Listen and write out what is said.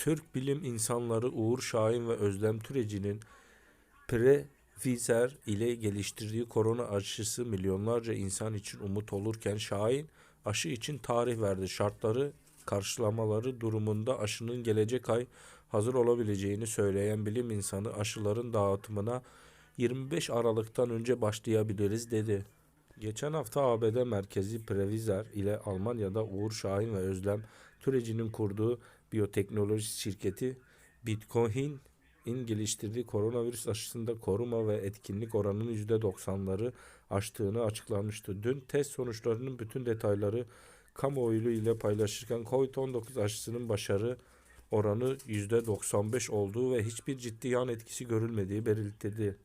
Türk bilim insanları Uğur Şahin ve Özlem Türeci'nin Pfizer ile geliştirdiği korona aşısı milyonlarca insan için umut olurken Şahin aşı için tarih verdi. Şartları karşılamaları durumunda aşının gelecek ay hazır olabileceğini söyleyen bilim insanı aşıların dağıtımına 25 Aralık'tan önce başlayabiliriz dedi. Geçen hafta ABD merkezi Pfizer ile Almanya'da Uğur Şahin ve Özlem Türeci'nin kurduğu biyoteknoloji şirketi Bitcoin in geliştirdiği koronavirüs aşısında koruma ve etkinlik oranının %90'ları aştığını açıklamıştı. Dün test sonuçlarının bütün detayları kamuoyu ile paylaşırken COVID-19 aşısının başarı oranı %95 olduğu ve hiçbir ciddi yan etkisi görülmediği belirtildi.